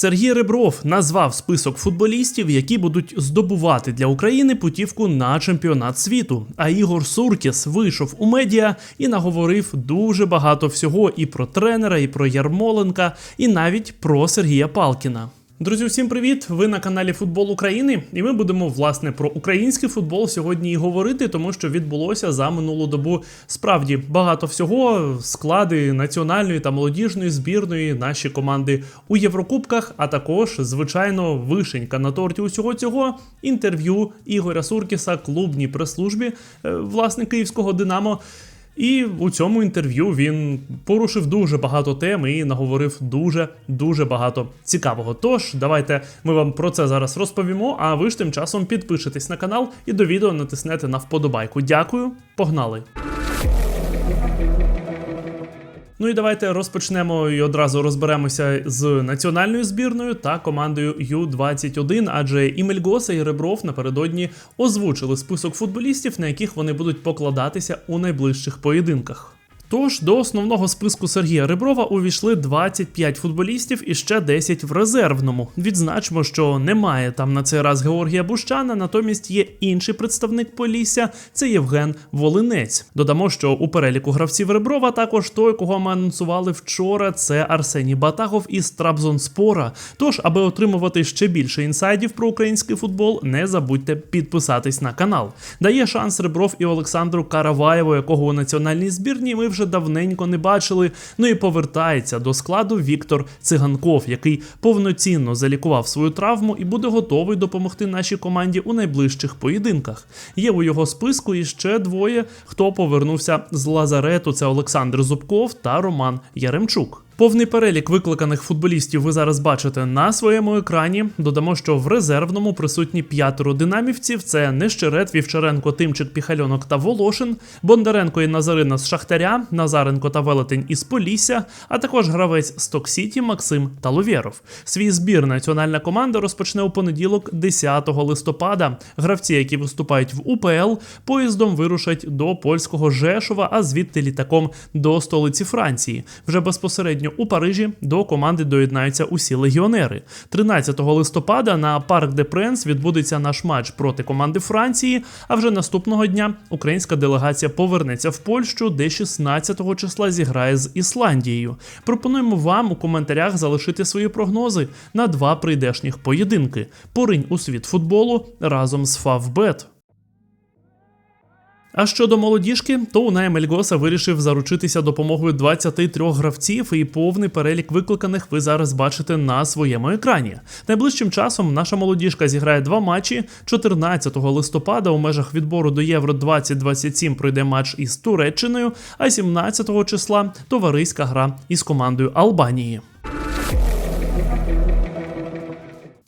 Сергій Ребров назвав список футболістів, які будуть здобувати для України путівку на чемпіонат світу. А Ігор Суркіс вийшов у медіа і наговорив дуже багато всього і про тренера, і про Ярмоленка, і навіть про Сергія Палкіна. Друзі, всім привіт! Ви на каналі Футбол України, і ми будемо власне про український футбол сьогодні і говорити, тому що відбулося за минулу добу справді багато всього. Склади національної та молодіжної збірної наші команди у Єврокубках, а також, звичайно, вишенька на торті усього цього інтерв'ю Ігоря Суркіса клубній прес-службі е, власне київського Динамо. І у цьому інтерв'ю він порушив дуже багато тем і наговорив дуже дуже багато цікавого. Тож давайте ми вам про це зараз розповімо. А ви ж тим часом підпишетесь на канал і до відео натиснете на вподобайку. Дякую, погнали! Ну і давайте розпочнемо і одразу розберемося з національною збірною та командою Ю-21, адже і Мельгоса, і Ребров напередодні озвучили список футболістів, на яких вони будуть покладатися у найближчих поєдинках. Тож до основного списку Сергія Реброва увійшли 25 футболістів і ще 10 в резервному. Відзначимо, що немає там на цей раз Георгія Бущана, натомість є інший представник Полісся це Євген Волинець. Додамо, що у переліку гравців Реброва також той, кого ми анонсували вчора, це Арсеній Батагов із Трабзонспора. Тож, аби отримувати ще більше інсайдів про український футбол, не забудьте підписатись на канал. Дає шанс Ребров і Олександру Караваєву, якого у національній збірні ми вже давненько не бачили. Ну і повертається до складу Віктор Циганков, який повноцінно залікував свою травму і буде готовий допомогти нашій команді у найближчих поєдинках. Є у його списку і ще двоє, хто повернувся з Лазарету. Це Олександр Зубков та Роман Яремчук. Повний перелік викликаних футболістів ви зараз бачите на своєму екрані. Додамо, що в резервному присутні п'ятеро динамівців: це Нещерет, Вівчаренко, Тимчик, Піхальонок та Волошин, Бондаренко і Назарина з Шахтаря, Назаренко та Велетень із Полісся, а також гравець Стоксіті Максим Таловєров. Свій збір національна команда розпочне у понеділок, 10 листопада. Гравці, які виступають в УПЛ, поїздом вирушать до польського Жешова, а звідти літаком до столиці Франції. Вже безпосередньо у Парижі до команди доєднаються усі легіонери. 13 листопада на Парк де Пренс відбудеться наш матч проти команди Франції. А вже наступного дня українська делегація повернеться в Польщу, де 16 числа зіграє з Ісландією. Пропонуємо вам у коментарях залишити свої прогнози на два прийдешніх поєдинки. Поринь у світ футболу разом з Фавбет. А щодо молодіжки, то Унай Мельгоса вирішив заручитися допомогою 23 гравців, і повний перелік викликаних ви зараз бачите на своєму екрані. Найближчим часом наша молодіжка зіграє два матчі. 14 листопада у межах відбору до Євро 2027 пройде матч із Туреччиною, а 17 числа товариська гра із командою Албанії.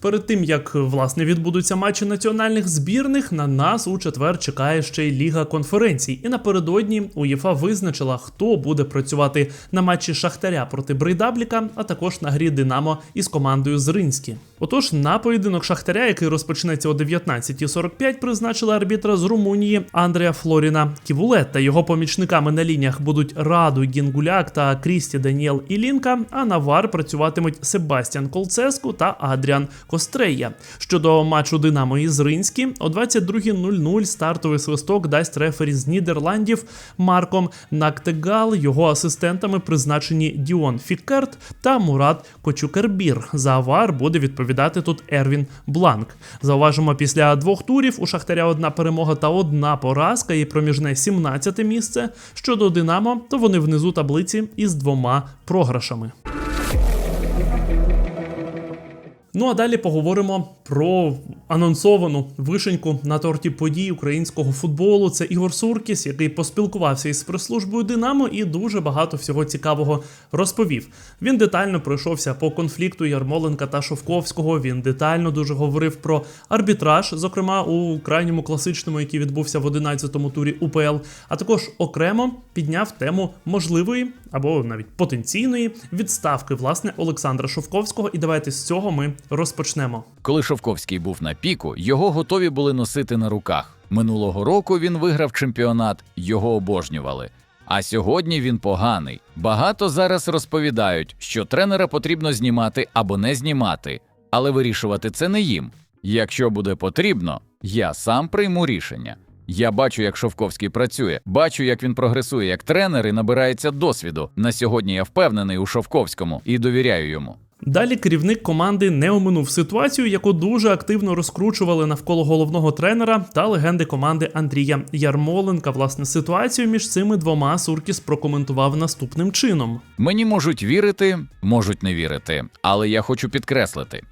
Перед тим як власне відбудуться матчі національних збірних, на нас у четвер чекає ще й Ліга конференцій. І напередодні УЄФА визначила, хто буде працювати на матчі Шахтаря проти Брейдабліка, а також на грі Динамо із командою Зринські. Отож, на поєдинок Шахтаря, який розпочнеться о 19.45, призначили арбітра з Румунії Андреа Флоріна Ківулет. Та його помічниками на лініях будуть Раду Гінгуляк та Крісті Даніел Ілінка. А на вар працюватимуть Себастьян Колцеску та Адріан Кострея. Щодо матчу Динамо із Ринські, о 22.00 стартовий свисток дасть рефері з Нідерландів Марком Нактегал. Його асистентами призначені Діон Фікерт та Мурат Кочукербір. За вар буде відповідати тут Ервін Бланк. Зауважимо, після двох турів у Шахтаря одна перемога та одна поразка і проміжне 17 місце. Щодо Динамо, то вони внизу таблиці із двома програшами. Ну а далі поговоримо про анонсовану вишеньку на торті подій українського футболу. Це Ігор Суркіс, який поспілкувався із прес-службою Динамо і дуже багато всього цікавого розповів. Він детально пройшовся по конфлікту Ярмоленка та Шовковського. Він детально дуже говорив про арбітраж, зокрема у крайньому класичному, який відбувся в 11-му турі УПЛ. А також окремо підняв тему можливої або навіть потенційної відставки власне Олександра Шовковського. І давайте з цього ми розпочнемо. Коли Шовковський був на піку, його готові були носити на руках. Минулого року він виграв чемпіонат, його обожнювали. А сьогодні він поганий. Багато зараз розповідають, що тренера потрібно знімати або не знімати, але вирішувати це не їм. Якщо буде потрібно, я сам прийму рішення. Я бачу, як Шовковський працює, бачу, як він прогресує як тренер і набирається досвіду. На сьогодні я впевнений у Шовковському і довіряю йому. Далі керівник команди не оминув ситуацію, яку дуже активно розкручували навколо головного тренера та легенди команди Андрія Ярмоленка. Власне, ситуацію між цими двома Суркіс прокоментував наступним чином. Мені можуть вірити, можуть не вірити, але я хочу підкреслити: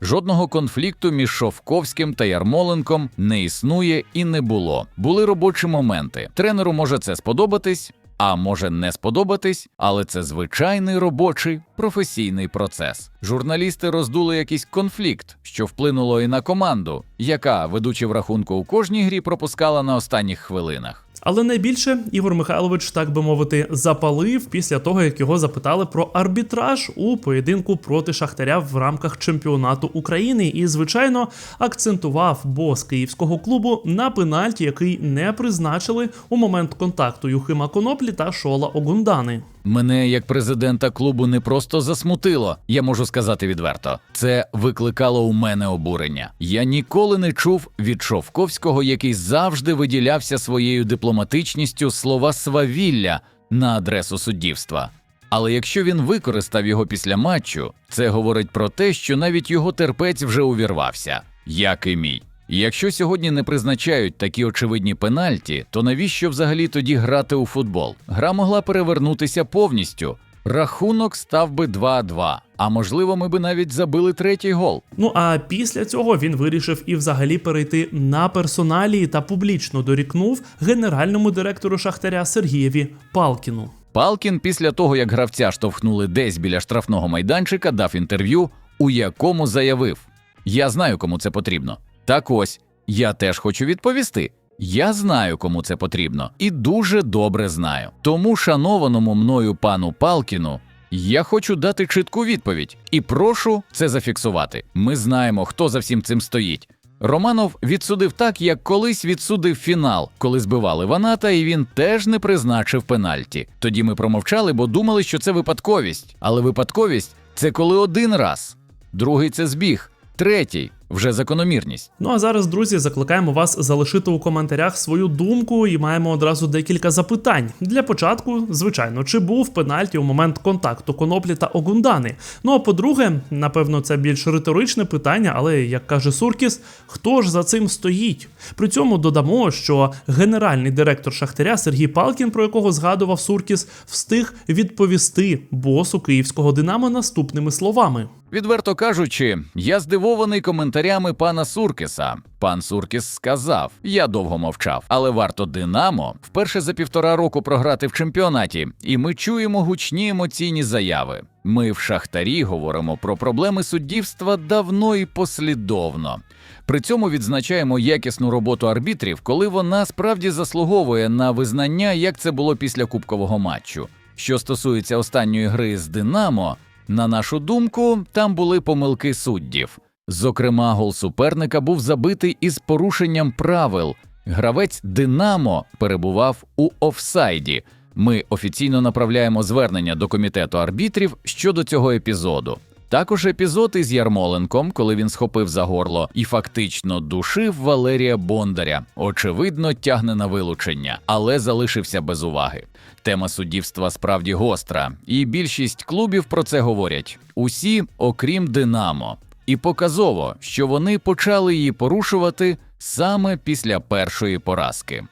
жодного конфлікту між Шовковським та Ярмоленком не існує і не було. Були робочі моменти. Тренеру може це сподобатись. А може не сподобатись, але це звичайний робочий професійний процес. Журналісти роздули якийсь конфлікт, що вплинуло і на команду, яка, ведучи в рахунку у кожній грі, пропускала на останніх хвилинах. Але найбільше Ігор Михайлович, так би мовити, запалив після того, як його запитали про арбітраж у поєдинку проти Шахтаря в рамках чемпіонату України. І, звичайно, акцентував бос київського клубу на пенальті, який не призначили у момент контакту Юхима Коноплі та Шола Огундани. Мене як президента клубу не просто засмутило, я можу сказати відверто. Це викликало у мене обурення. Я ніколи не чув від Шовковського, який завжди виділявся своєю дипломатичністю слова свавілля на адресу суддівства. Але якщо він використав його після матчу, це говорить про те, що навіть його терпець вже увірвався, як і мій. Якщо сьогодні не призначають такі очевидні пенальті, то навіщо взагалі тоді грати у футбол? Гра могла перевернутися повністю. Рахунок став би 2-2, а можливо, ми би навіть забили третій гол. Ну а після цього він вирішив і взагалі перейти на персоналії та публічно дорікнув генеральному директору Шахтаря Сергієві Палкіну. Палкін після того, як гравця штовхнули десь біля штрафного майданчика, дав інтерв'ю, у якому заявив: Я знаю, кому це потрібно. Так ось, я теж хочу відповісти. Я знаю, кому це потрібно, і дуже добре знаю. Тому, шанованому мною пану Палкіну, я хочу дати чітку відповідь і прошу це зафіксувати. Ми знаємо, хто за всім цим стоїть. Романов відсудив так, як колись відсудив фінал, коли збивали Ваната, і він теж не призначив пенальті. Тоді ми промовчали, бо думали, що це випадковість. Але випадковість це коли один раз, другий це збіг, третій вже закономірність. Ну а зараз, друзі, закликаємо вас залишити у коментарях свою думку і маємо одразу декілька запитань. Для початку, звичайно, чи був пенальті у момент контакту коноплі та Огундани? Ну а по-друге, напевно, це більш риторичне питання, але як каже Суркіс, хто ж за цим стоїть? При цьому додамо, що генеральний директор Шахтаря Сергій Палкін, про якого згадував Суркіс, встиг відповісти босу київського Динамо наступними словами. Відверто кажучи, я здивований коментарями пана Суркіса. Пан Суркіс сказав: я довго мовчав, але варто Динамо вперше за півтора року програти в чемпіонаті, і ми чуємо гучні емоційні заяви. Ми в Шахтарі говоримо про проблеми суддівства давно і послідовно. При цьому відзначаємо якісну роботу арбітрів, коли вона справді заслуговує на визнання, як це було після кубкового матчу. Що стосується останньої гри з Динамо, на нашу думку, там були помилки суддів. Зокрема, гол суперника був забитий із порушенням правил. Гравець Динамо перебував у офсайді. Ми офіційно направляємо звернення до комітету арбітрів щодо цього епізоду. Також епізод із Ярмоленком, коли він схопив за горло і фактично душив Валерія Бондаря, очевидно, тягне на вилучення, але залишився без уваги. Тема суддівства справді гостра, і більшість клубів про це говорять усі, окрім Динамо. І показово, що вони почали її порушувати саме після першої поразки.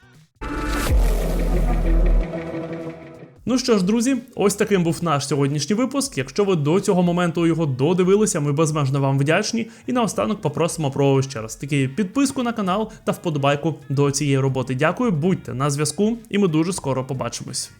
Ну що ж, друзі, ось таким був наш сьогоднішній випуск. Якщо ви до цього моменту його додивилися, ми безмежно вам вдячні. І наостанок попросимо про ще раз таки підписку на канал та вподобайку до цієї роботи. Дякую, будьте на зв'язку, і ми дуже скоро побачимось.